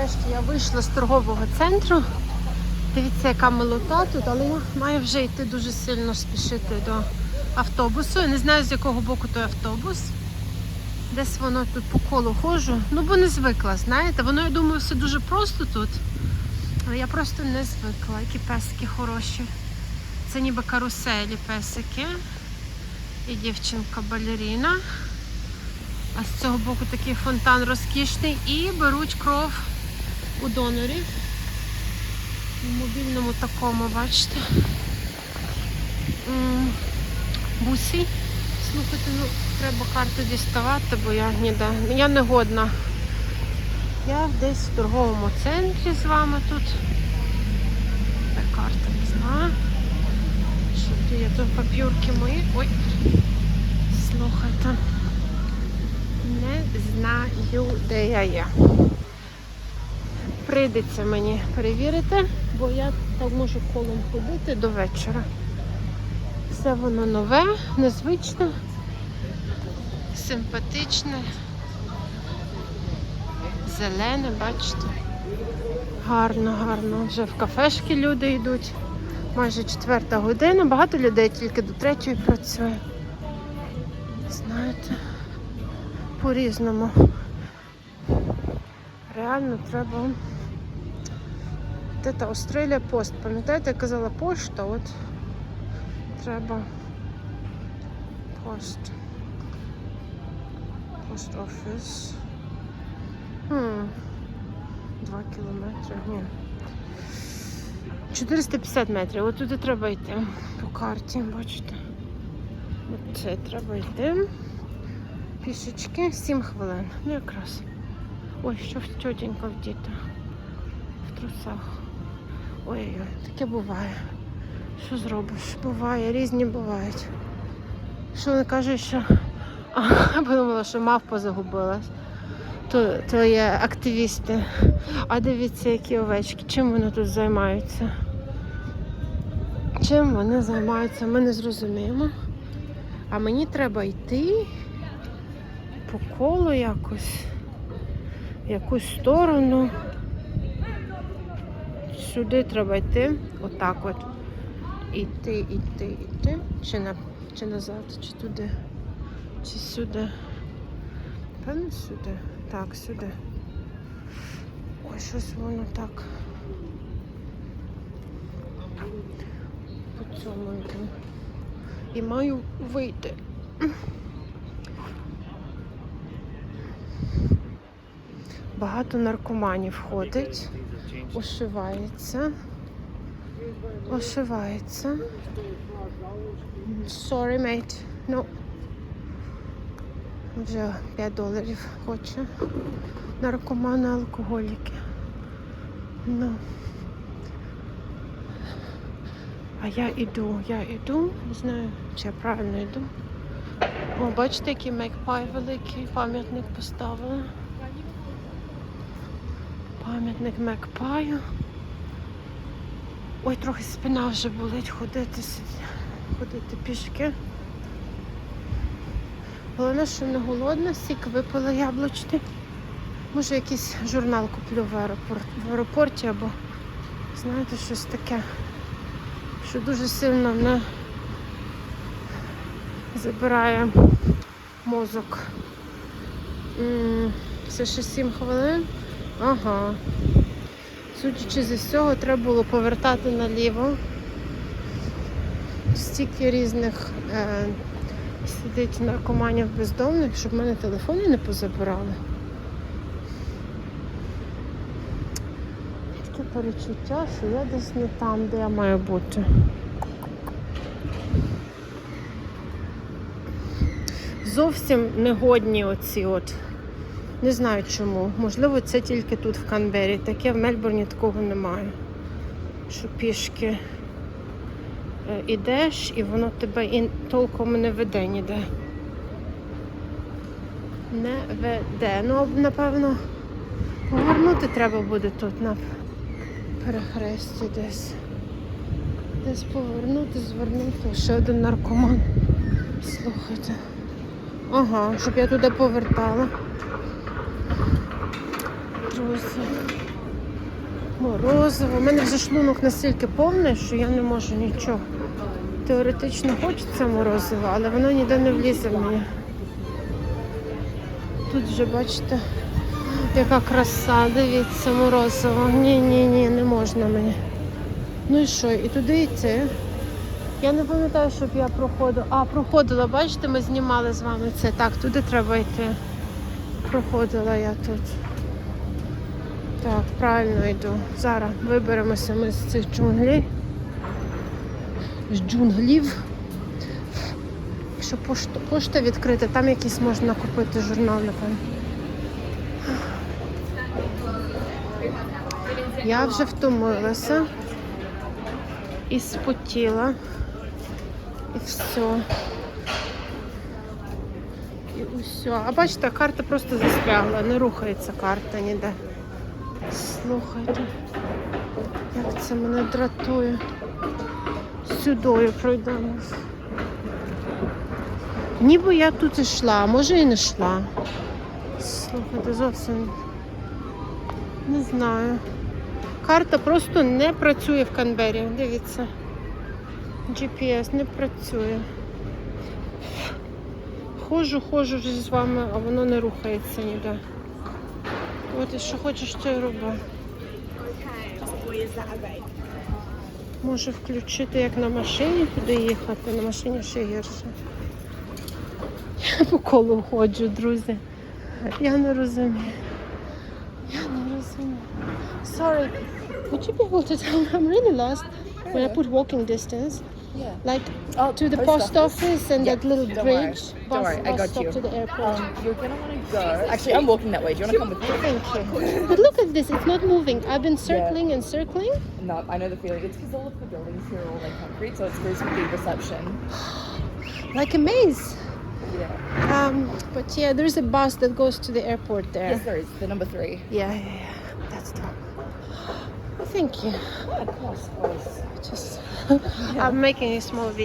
нарешті я вийшла з торгового центру. Дивіться, яка милота тут, але я маю вже йти дуже сильно спішити до автобусу. Я не знаю, з якого боку той автобус. Десь воно тут по колу ходжу. Ну, бо не звикла, знаєте. Воно, я думаю, все дуже просто тут. Але я просто не звикла. Які песики хороші. Це ніби каруселі песики. І дівчинка балеріна. А з цього боку такий фонтан розкішний. І беруть кров у донорів. В мобільному такому, бачите. Бусі. Слухайте, ну треба карту діставати, бо я ніде. Я не годна. Я десь в торговому центрі з вами тут. Де карта не знаю. Що тут є тут папірки мої? Ой. Слухайте. Не знаю, де я є. Прийдеться мені перевірити, бо я так можу колом ходити до вечора. Все воно нове, незвичне, симпатичне, зелене, бачите. Гарно, гарно. Вже в кафешки люди йдуть. Майже четверта година. Багато людей тільки до третьої працює. Знаєте, по-різному. Реально треба. Де та Австралія пост. Пам'ятаєте, я казала пошта, от треба пост. Пост офіс. Два кілометри. Ні. 450 метрів. От туди треба йти по карті, бачите. От це треба йти. Пішечки 7 хвилин. Ну якраз. Ой, що в тьотенька вдіта. В трусах. Ой-ой, таке буває. Що зробиш? Буває, різні бувають. Що вони кажуть, що. А, подумала, що мавпа загубилась. То, то є активісти. А дивіться, які овечки. Чим вони тут займаються? Чим вони займаються, ми не зрозуміємо. А мені треба йти по колу якось, в якусь сторону. Сюди треба йти, отак от. Іти, іти, іти. Чи, на, чи назад, чи туди, чи сюди. Певно, сюди. Так, сюди. Ой, щось воно так. По цьому. І маю вийти. Багато наркоманів ходить, ошивається. Ошивається. Sorry, mate. No. Вже 5 доларів хоче. Наркомани, алкоголіки. Ну. А я іду, я іду, не знаю, чи я правильно йду. О, бачите, який мейкпай великий, пам'ятник поставили. Пам'ятник Мекпаю. Ой, трохи спина вже болить ходити, ходити пішки. Головне, що не голодна, сік випила яблучний. Може якийсь журнал куплю в, аеропорт, в аеропорті або, знаєте, щось таке, що дуже сильно не забирає мозок. Це ще 7 хвилин. Ага. Судячи зі всього, треба було повертати наліво. Стільки різних е, сидить наркоманів бездомних, щоб в мене телефони не позабирали. Таке перечуття, що я десь не там, де я маю бути. Зовсім негодні оці от. Не знаю чому. Можливо, це тільки тут в Канбері. Таке в Мельбурні такого немає. Що пішки е, ідеш і воно тебе і толком не веде ніде. Не веде. Ну, напевно, повернути треба буде тут на перехресті десь. Десь повернути, звернути. Ще один наркоман. Слухайте. Ага, щоб я туди повертала. Друзі. Морозиво. У мене вже шлунок настільки повний, що я не можу нічого. Теоретично хочеться морозиво, але воно ніде не влізе в мені. Тут вже бачите, яка краса, дивіться, морозиво. Ні, ні, ні, не можна мені. Ну і що, і туди йти? Я не пам'ятаю, щоб я проходила. А, проходила, бачите, ми знімали з вами це. Так, туди треба йти. Проходила я тут. Так, правильно йду. Зараз виберемося ми з цих джунглів. З джунглів. Якщо пошта, пошта відкрита, там якийсь можна купити журнал, напевно. Я вже втомилася і спотіла. І все. І усе. А бачите, карта просто застрягла, не рухається карта ніде. Слухайте, як це мене дратує. Сюдою пройдемось. Ніби я тут йшла, а може і не йшла. Слухайте, зовсім не знаю. Карта просто не працює в Канбері. Дивіться. GPS не працює. Ходжу вже з вами, а воно не рухається ніде. От і що хочеш, то й роби. Може включити як на машині туди їхати, на машині ще гірше. Я по колу ходжу, друзі. Я не розумію. Я не розумію. Sorry, would you be able to tell me? I'm really lost. When I put walking distance, Yeah. like Oh, to the post office and Yeah, that little don't worry. bridge, Don't bus, worry, I got stop you. to the airport. Um, you're gonna want to go. Actually, I'm walking that way. Do you want to come with me? Thank you. But look at this, it's not moving. I've been circling and circling. No, I know the feeling. It's because all of the buildings here are all like concrete, so it's very to be reception. like a maze. Yeah. Um, but yeah, there's a bus that goes to the airport there. Yes, there is. The number three. Yeah, yeah, yeah. That's the one. Thank you. Of course, of course. Just I'm making a small video.